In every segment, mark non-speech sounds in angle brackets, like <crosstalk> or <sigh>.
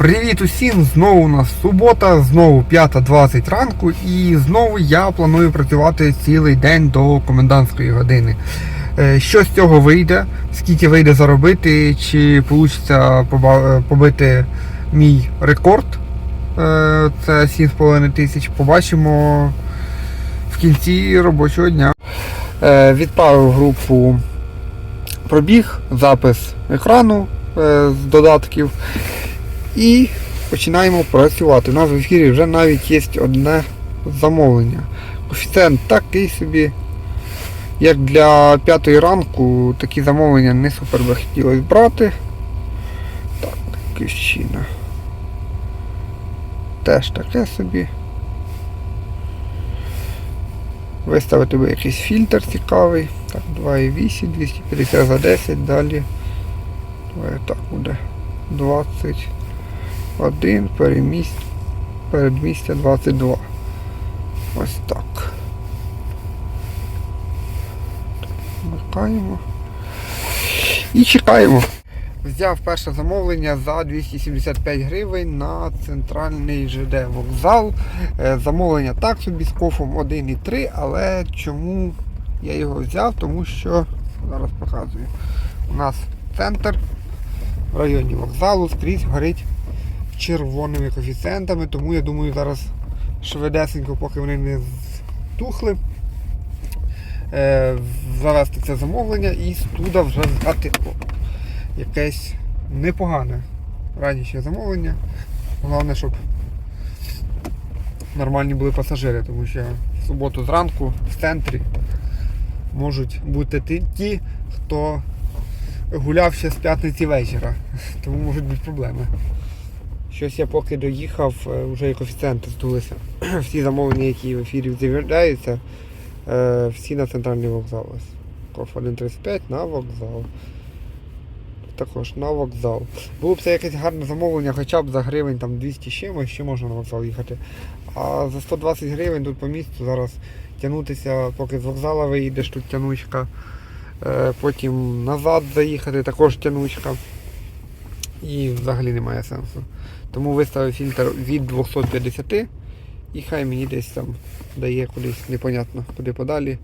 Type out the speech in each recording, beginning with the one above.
Привіт усім! Знову у нас субота, знову 5.20 ранку, і знову я планую працювати цілий день до комендантської години. Е, Що з цього вийде, скільки вийде заробити, чи вийде побити мій рекорд, е, це 7,5 тисяч, побачимо в кінці робочого дня. Е, Відправив групу пробіг, запис екрану з додатків. І починаємо працювати. У нас в ефірі вже навіть є одне замовлення. Коефіцієнт такий собі, як для п'ятої ранку, такі замовлення не супер би хотілося брати. Так, Кищина. Теж таке собі. Виставити би якийсь фільтр цікавий. Так, 2,8, 250 за 10, далі. Так буде. 20. 1 перемість, передмістя 22. Ось так. Вмикаємо. І чекаємо. Взяв перше замовлення за 275 гривень на центральний ЖД вокзал. Е, Замовлення так собі з кофом 1,3, але чому я його взяв? Тому що зараз показую. У нас центр в районі вокзалу скрізь горить червоними коефіцієнтами, тому я думаю зараз швидесенько, поки вони не тухли, е, завести це замовлення і з вже взяти якесь непогане ранішнє замовлення. Головне, щоб нормальні були пасажири, тому що в суботу зранку в центрі можуть бути ті, хто гуляв ще з п'ятниці вечора, <laughs> тому можуть бути проблеми. Щось я поки доїхав, е, вже і коефіцієнти здулися. <clears throat> Всі замовлення, які в ефірі з'являються, е, всі на центральний вокзал. Коф 1.35 на вокзал. Також на вокзал. Було б це якесь гарне замовлення, хоча б за гривень там 200 з чимось, ще можна на вокзал їхати. А за 120 гривень тут по місту зараз тягнутися, поки з вокзала виїдеш, тут тянучка. Е, Потім назад заїхати, також тянучка. І взагалі немає сенсу. Тому виставив фільтр від 250 і хай мені десь там дає кудись непонятно, куди подалі.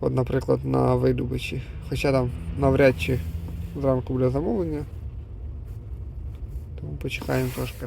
От, наприклад, на видобичі. Хоча там навряд чи зранку буде замовлення. Тому почекаємо трошки.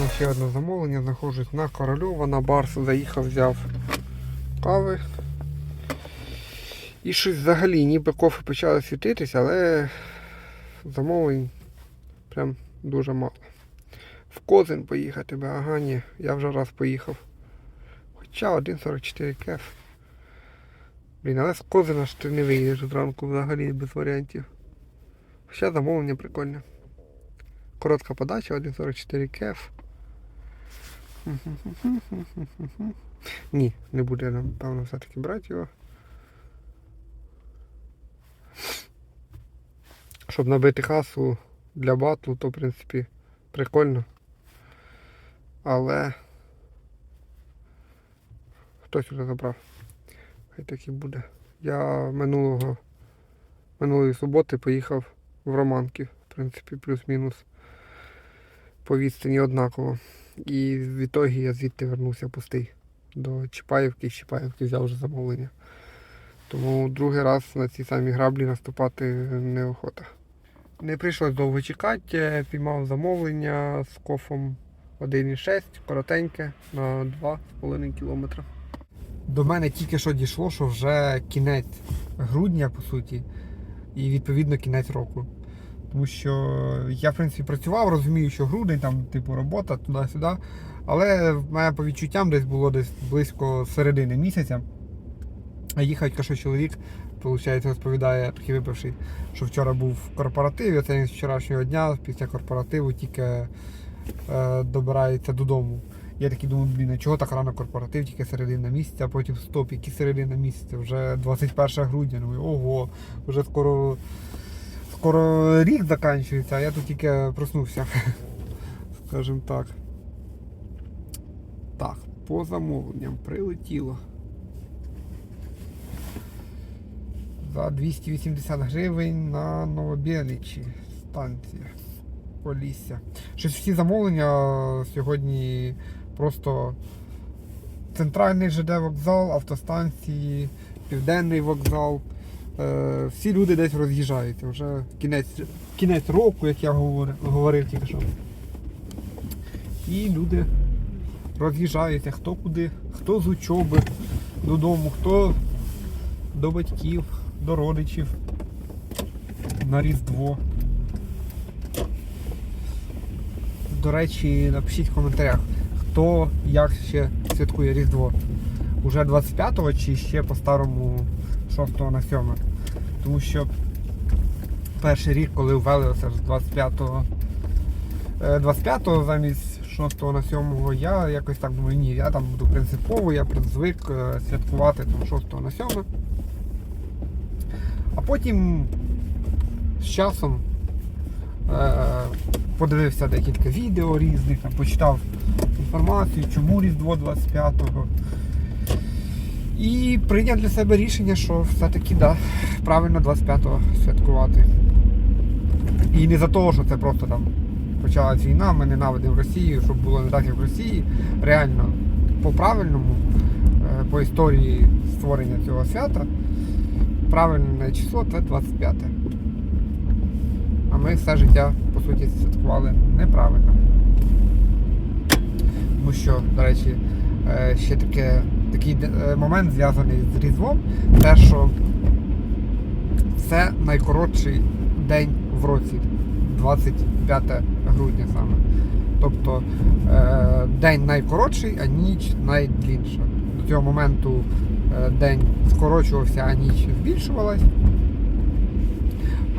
Е, ще одне замовлення, знаходжусь на корольова, на барс заїхав, взяв кави. І щось взагалі, ніби кофе почали світитися, але замовлень прям дуже мало. В Козин поїхати би, ага, ні, я вже раз поїхав. Хоча 1.44 кеф. Блін, але з Козина ж ти не виїдеш зранку взагалі без варіантів. Хоча замовлення прикольне. Коротка подача, 1.44 кеф. <laughs> Ні, не буде нам, певно, все-таки брати його. Щоб набити касу для батлу, то в принципі прикольно. Але хтось вже забрав. Хай так і буде. Я минулого минулої суботи поїхав в Романків, в принципі, плюс-мінус по відстані однаково. І в ітогі я звідти вернувся пустий. До Чапаївки і з Чапаївки взяв вже замовлення. Тому другий раз на ці самі граблі наступати неохота. Не прийшлось довго чекати, піймав замовлення з кофом 1,6, коротеньке, на 2,5 кілометра. до мене тільки що дійшло, що вже кінець грудня, по суті, і відповідно кінець року. Тому що я, в принципі, працював, розумію, що грудень, там, типу, робота туди-сюди. Але в по відчуттям десь було десь близько середини місяця. А їхав тільки що чоловік, виходить, розповідає, трохи випивши, що вчора був корпоратив, і оце він з вчорашнього дня, після корпоративу, тільки е, добирається додому. Я такий думаю, блін, а чого так рано корпоратив, тільки середина місяця, а потім стоп, які середина місяця, вже 21 грудня. Думаю, ого, вже скоро, скоро рік закінчується, а я тут тільки проснувся. <laughs> Скажімо так. Так, по замовленням прилетіло. За 280 гривень на Новобєлічі станція Полісся. Щось всі замовлення сьогодні просто центральний ЖД вокзал, автостанції, південний вокзал. Е, всі люди десь роз'їжджаються. Вже кінець, кінець року, як я говорив, говорив тільки що. І люди роз'їжджаються хто куди, хто з учоби додому, хто до батьків, до родичів на Різдво. До речі, напишіть в коментарях, хто як ще святкує Різдво. Уже 25-го чи ще по-старому 6 на 7. Тому що перший рік, коли ввели оце ж з 25-го е, 25-го замість 6 на 7 я якось так думаю, ні, я там буду принципово, я звик е, святкувати там 6 на 7. А потім з часом е, подивився декілька відео різних, почитав інформацію, чому Різдво 25-го. І прийняв для себе рішення, що все-таки да, правильно 25-го святкувати. І не за того, що це просто там почалась війна, ми ненавидимо Росію, щоб було не так, як в Росії. Реально, по-правильному, е, по історії створення цього свята, правильне число це 25. А ми все життя, по суті, святкували неправильно. Тому що, до речі, е, ще таке, такий е, момент зв'язаний з Різдвом, те, що це найкоротший день в році, 25 грудня саме. Тобто е, день найкоротший, а ніч найдлінша. До цього моменту е, день скорочувався, а ніч збільшувалась.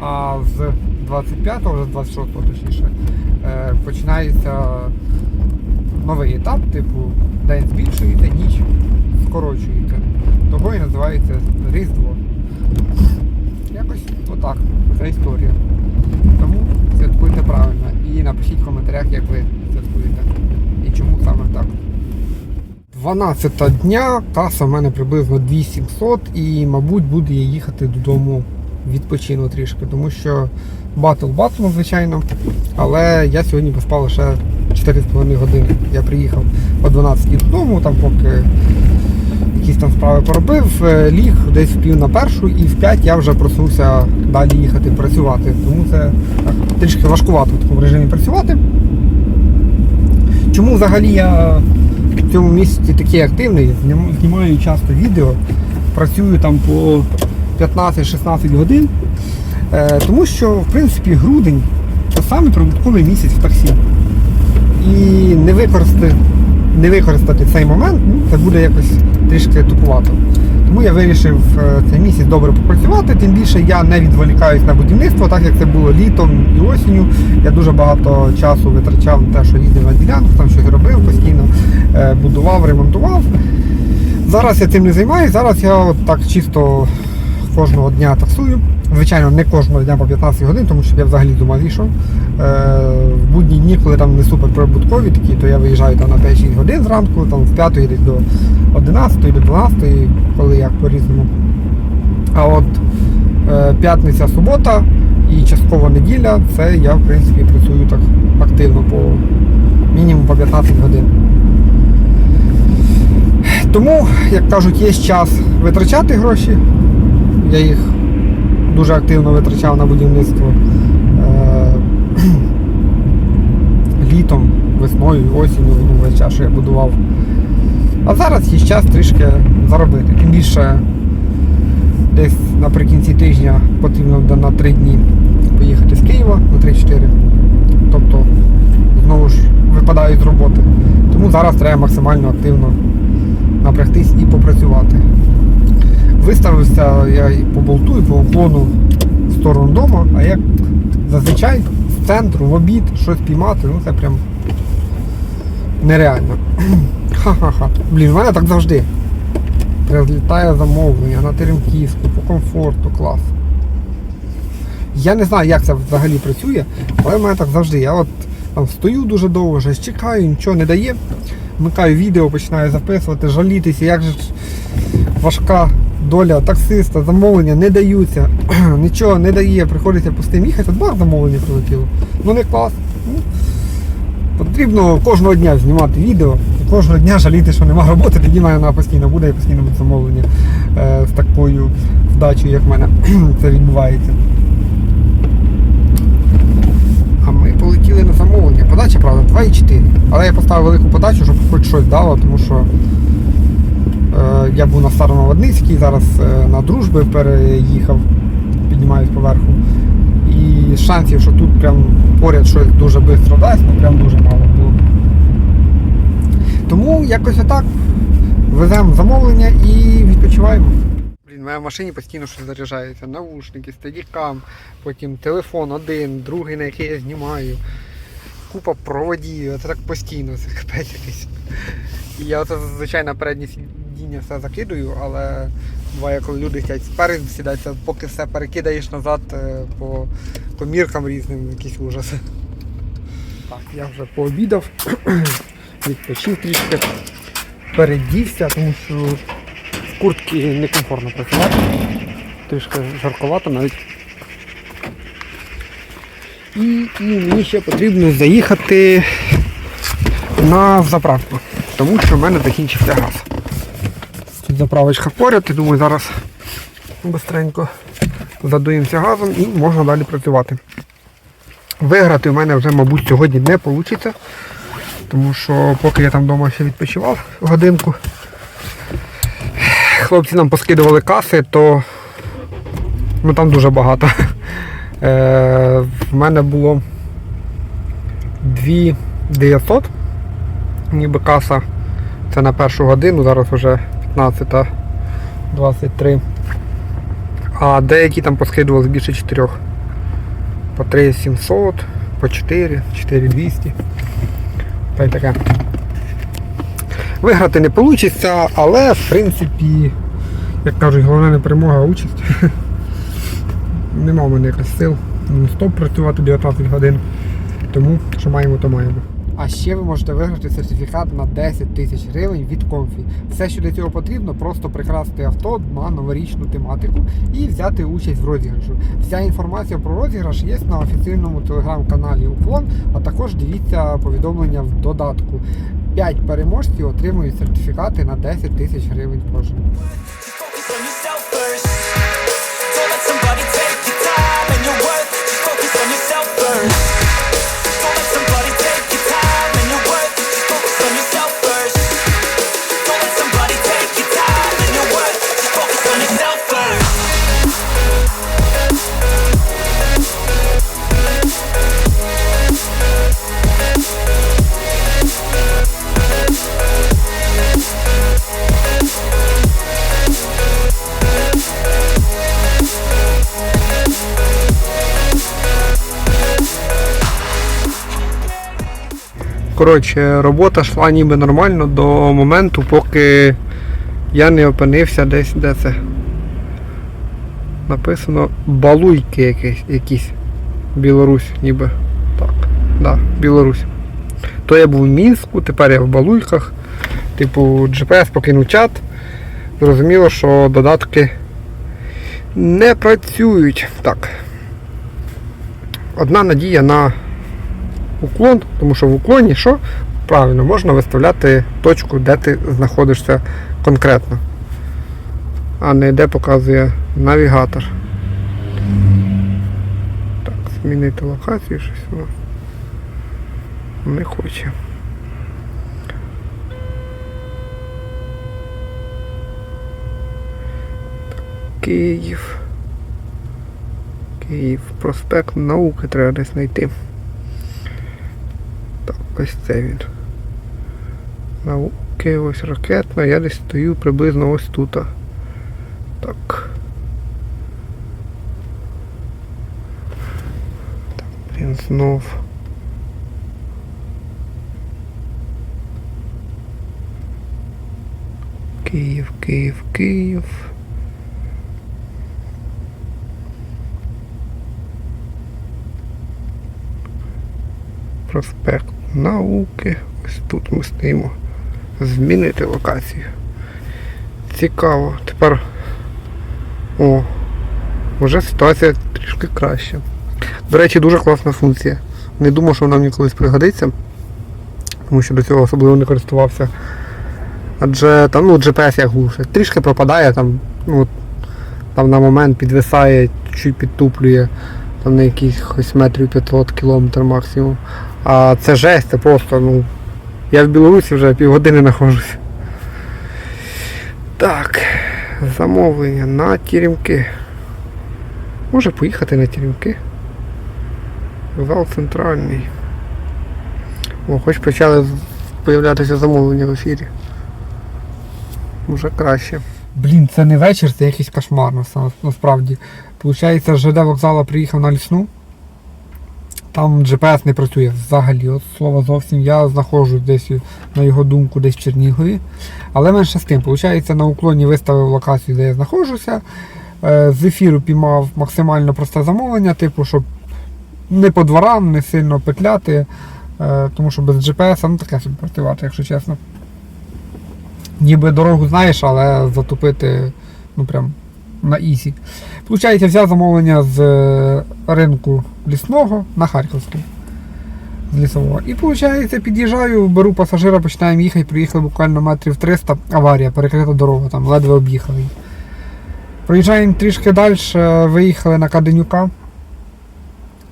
А з 25-го, вже з 26-го точніше, е, починається новий етап, типу день збільшується, ніч скорочується. Того і називається Різдво. Якось отак, це історія. Тому святкуйте правильно і напишіть в коментарях, як ви святкуєте і чому саме так. 12 дня, каса в мене приблизно 2700 і, мабуть, буду я їхати додому відпочину трішки, тому що батл батлом, звичайно. Але я сьогодні поспав лише 4,5 години. Я приїхав о 12 додому, там поки якісь там справи поробив, е, ліг десь в пів на першу і в 5 я вже проснувся далі їхати працювати. Тому це так, трішки важкувато в такому режимі працювати. Чому взагалі я в цьому місці такий активний, знімаю часто відео, працюю там по 15-16 годин. Е, тому що, в принципі, грудень це самий прибутковий місяць в таксі. І не використати, не використати цей момент, ну, це буде якось трішки тупувато. Тому я вирішив е, цей місяць добре попрацювати, тим більше я не відволікаюсь на будівництво, так як це було літом і осінню. Я дуже багато часу витрачав на те, що їздив на ділянку, там щось робив постійно, е, будував, ремонтував. Зараз я цим не займаюся, зараз я так чисто кожного дня таксую. Звичайно, не кожного дня по 15 годин, тому що я взагалі з ума зійшов. Е, в будні дні, коли там не супер прибуткові такі, то я виїжджаю там на 5-6 годин зранку, там з 5 десь до 11, до 12, коли як по-різному. А от е, п'ятниця, субота і часткова неділя, це я в принципі працюю так активно по мінімум по 15 годин. Тому, як кажуть, є час витрачати гроші. Я їх дуже активно витрачав на будівництво е, <clears throat> літом, весною, осінню, ну, весь час, що я будував. А зараз є час трішки заробити. Тим більше десь наприкінці тижня потрібно на 3 дні поїхати з Києва на 3-4. Тобто знову ж випадають з роботи. Тому зараз треба максимально активно напрягтись і попрацювати. Виставився я і по болту, і по уклону в сторону дому, а як зазвичай з центру в обід щось піймати, ну це прям нереально. <clears throat> Ха-ха-ха. Блін, в мене так завжди. Прилітає замовлення на Теремківську, по комфорту, клас. Я не знаю, як це взагалі працює, але в мене так завжди. Я от там стою дуже довго, щось чекаю, нічого не дає. Вмикаю відео, починаю записувати, жалітися, як же важка доля таксиста, замовлення не даються, <clears throat> нічого не дає, приходиться пустим їхати, бах замовлення прилетіло. Ну не клас. Ну, Потрібно кожного дня знімати відео кожного дня жаліти, що нема роботи, тоді в мене постійно буде і постійно буде замовлення е, з такою вдачею, як в мене <clears throat> це відбувається. А ми полетіли на замовлення. Подача, правда, 2,4. Але я поставив велику подачу, щоб хоч щось дало, тому що я був на Староноводницькій, зараз е, на дружби переїхав, піднімаюсь поверху. І шансів, що тут прям поряд щось дуже швидко дасть, ну прям дуже мало було. Тому якось отак веземо замовлення і відпочиваємо. Блін, в моїй машині постійно щось заряджається. Наушники, стадікам, потім телефон один, другий, на який я знімаю. Купа проводів, це так постійно, це капець якийсь. Я оце зазвичай на переднє сидіння все закидую, але буває, коли люди хочуть спереду сідатися, поки все перекидаєш назад е, по коміркам різним, якийсь ужас. Так, я вже пообідав, <clears throat> відпочив трішки, передівся, тому що в куртці некомфортно працювати. Трішки жарковато навіть. І, і мені ще потрібно заїхати на заправку, тому що в мене закінчився газ. Тут заправочка поряд, і думаю, зараз швидко задуємося газом і можна далі працювати. Виграти в мене вже, мабуть, сьогодні не вийде, тому що поки я там вдома ще відпочивав годинку, хлопці нам поскидували каси, то ну, там дуже багато. Е, в мене було 2900, ніби каса. Це на першу годину, зараз вже 15.23. А деякі там поскидували більше 4. По 3700, по 4, 4200. Та й таке. Виграти не вийде, але в принципі, як кажуть, головне не перемога, а участь. Нема в мене якось сил. Стоп працювати 19 годин. Тому що маємо, то маємо. А ще ви можете виграти сертифікат на 10 тисяч гривень від Комфі. Все, що для цього потрібно, просто прикрасити авто на новорічну тематику і взяти участь в розіграшу. Вся інформація про розіграш є на офіційному телеграм-каналі Уклон, а також дивіться повідомлення в додатку. 5 переможців отримують сертифікати на 10 тисяч гривень кожен. Коротше, робота йшла ніби нормально до моменту, поки я не опинився десь, де це. Написано балуйки якісь, якісь. Білорусь ніби. Так, да, Білорусь. То я був в Мінську, тепер я в Балуйках. Типу, GPS покинув чат. Зрозуміло, що додатки не працюють. Так. Одна надія на уклон, тому що в уклоні що? Правильно, можна виставляти точку, де ти знаходишся конкретно, а не де показує навігатор. Так, змінити локацію, щось не хоче. Київ. Київ. Проспект науки треба десь знайти. Ось це він. Науки, ось ракетна, я десь стою приблизно ось тут. Так. Блін, знов. Київ, Київ, Київ. Проспект науки. Ось тут ми стоїмо. Змінити локацію. Цікаво. Тепер. О, вже ситуація трішки краща. До речі, дуже класна функція. Не думав, що вона мені колись пригодиться, тому що до цього особливо не користувався. Адже там ну, GPS як глуше. Трішки пропадає, там, ну, там на момент підвисає, чуть підтуплює там на якихось метрів 500 кілометр максимум. А це жесть, це просто, ну. Я в Білорусі вже півгодини знаходжусь. Так, замовлення на тірімки. Може поїхати на тірімки. Зал центральний. О, хоч почали з'являтися замовлення в ефірі. Вже краще. Блін, це не вечір, це якийсь кошмар насправді. Получається, ЖД вокзала приїхав на лісну. Там GPS не працює взагалі. От слово зовсім я знаходжусь десь, на його думку, десь в Чернігові. Але менше з тим, Получається, на уклоні виставив локацію, де я знаходжуся. Е, З ефіру піймав максимально просте замовлення, типу, щоб не по дворам, не сильно петляти, е, тому що без GPS ну таке собі працювати, якщо чесно. Ніби дорогу знаєш, але затупити ну прям на ісі. Получається, взяв замовлення з е, ринку лісного на Харківський. З лісового. І виходить, під'їжджаю, беру пасажира, починаємо їхати, приїхали буквально метрів 300, аварія, перекрита дорога, там ледве об'їхали. Проїжджаємо трішки далі, виїхали на Каденюка.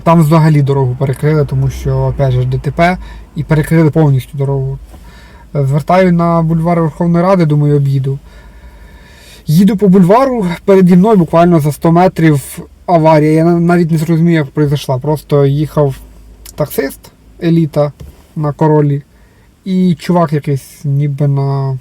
Там взагалі дорогу перекрили, тому що опять же ДТП і перекрили повністю дорогу. Звертаю на бульвар Верховної Ради, думаю, об'їду. Їду по бульвару, переді мною буквально за 100 метрів аварія. Я навіть не зрозумів, як пройшла. Просто їхав таксист, еліта на королі, і чувак якийсь ніби на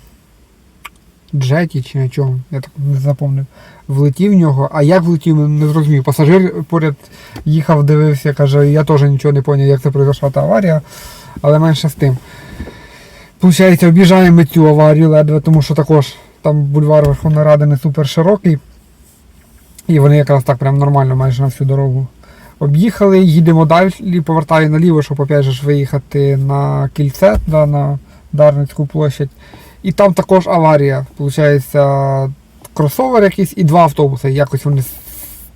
джеті чи на чому, я так не запомнив, влетів в нього, а як влетів, не зрозумів. Пасажир поряд їхав, дивився, каже, я теж нічого не зрозумів, як це пройшла та аварія, але менше з тим. Получається, об'їжджаємо цю аварію ледве, тому що також там бульвар Верховної Ради не супер широкий. І вони якраз так прям нормально майже на всю дорогу об'їхали, їдемо далі, повертаю наліво, щоб опять же виїхати на кільце, да, на Дарницьку площадь. І там також аварія. Получається, кросовер якийсь і два автобуси. Якось вони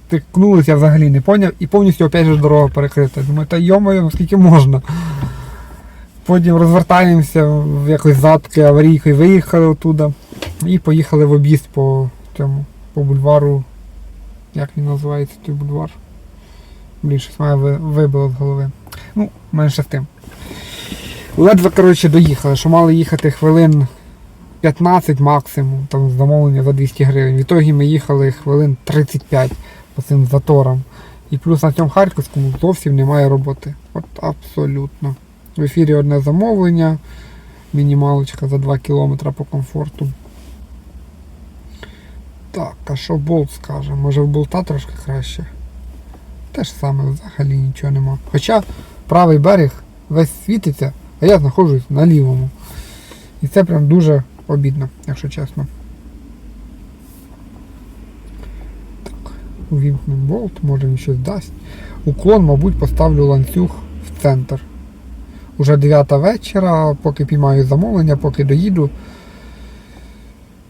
стикнулися, я взагалі не поняв. І повністю опять же дорога перекрита. Думаю, та йомою, наскільки можна. Потім розвертаємося якось задки аварійкою, виїхали оттуда і поїхали в об'їзд по цьому, по бульвару. Як він називається той бульвар? Блін, щось ви- вибило з голови. Ну, менше з тим. Ледве, коротше, доїхали, що мали їхати хвилин 15 максимум, там замовлення за 200 гривень. В ітогі ми їхали хвилин 35 по цим заторам. І плюс на цьому Харківському зовсім немає роботи. От абсолютно. В ефірі одне замовлення, мінімалочка за 2 км по комфорту. Так, а що болт скаже? Може в болта трошки краще? Те ж саме, взагалі нічого нема. Хоча правий берег весь світиться, а я знаходжусь на лівому. І це прям дуже обідно, якщо чесно. Так, увімкнув болт, може він щось дасть. Уклон, мабуть, поставлю ланцюг в центр. Уже 9 вечора, поки піймаю замовлення, поки доїду.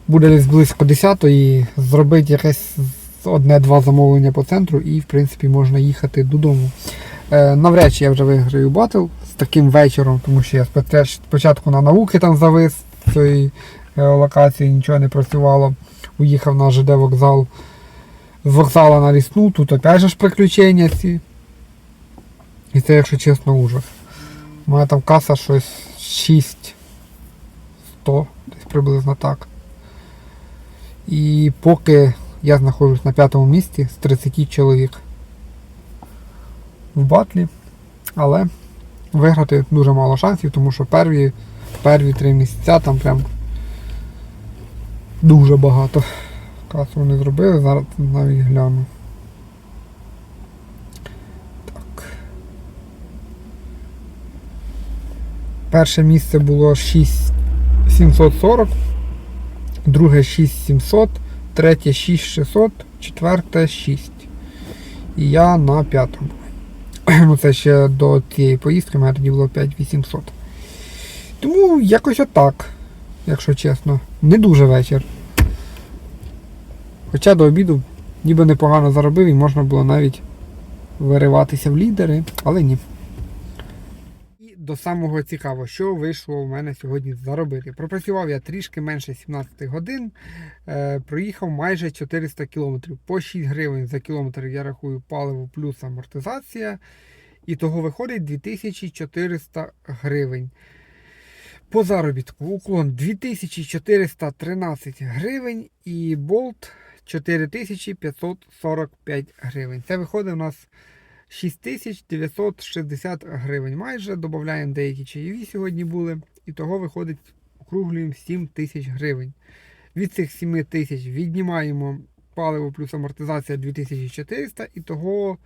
Буде десь близько 10 і зробити якесь одне-два замовлення по центру і в принципі можна їхати додому. Е, навряд чи я вже виграю батл з таким вечором, тому що я спочатку- на науки там завис з цієї е, локації, нічого не працювало. Уїхав на ЖД вокзал. З вокзала на лісну, тут опять же ж приключення ці. І це, якщо чесно, ужас. У мене там каса щось 6 100, десь приблизно так. І поки я знаходжусь на п'ятому місці з 30 чоловік в батлі. Але виграти дуже мало шансів, тому що перві, перві три місяця там прям дуже багато касу вони зробили, зараз навіть гляну. Так. Перше місце було 6740, друге 6700, третє 6600, четверте 6. І я на п'ятому. <clears throat> Ну це ще до цієї поїздки, в мене тоді було 5800. Тому якось отак, якщо чесно. Не дуже вечір. Хоча до обіду ніби непогано заробив і можна було навіть вириватися в лідери, але ні. До самого цікавого, що вийшло у мене сьогодні заробити. Пропрацював я трішки менше 17 годин, е, проїхав майже 400 кілометрів. По 6 гривень за кілометр я рахую паливо плюс амортизація. І того виходить 2400 гривень. По заробітку уклон 2413 гривень і болт 4545 гривень. Це виходить у нас 6960 гривень. Майже додаємо деякі чаєві сьогодні були. І того виходить, округлюємо 7 тисяч гривень. Від цих 7 тисяч віднімаємо паливо плюс амортизація 2400 і того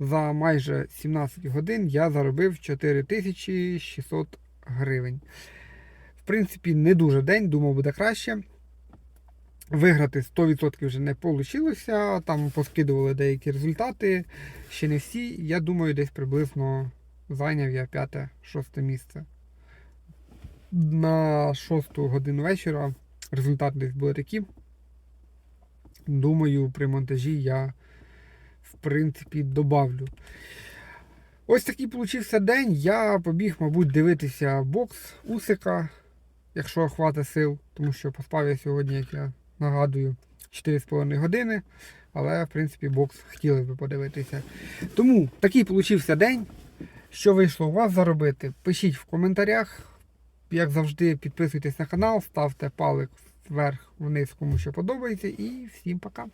за майже 17 годин я заробив 4600 гривень. В принципі, не дуже день, думав, буде краще. Виграти 100% вже не вийшло. Там поскидували деякі результати. Ще не всі. Я думаю, десь приблизно зайняв я 5-6 місце. На 6 годину вечора результати десь були такі. Думаю, при монтажі я в принципі добавлю. Ось такий получився день. Я побіг, мабуть, дивитися бокс Усика, якщо хватить сил, тому що поспав я сьогодні, як я нагадую, 4,5 години. Але, в принципі, бокс хотіли би подивитися. Тому такий получився день. Що вийшло у вас заробити? Пишіть в коментарях. Як завжди, підписуйтесь на канал, ставте палик вверх вниз, кому що подобається. І всім пока.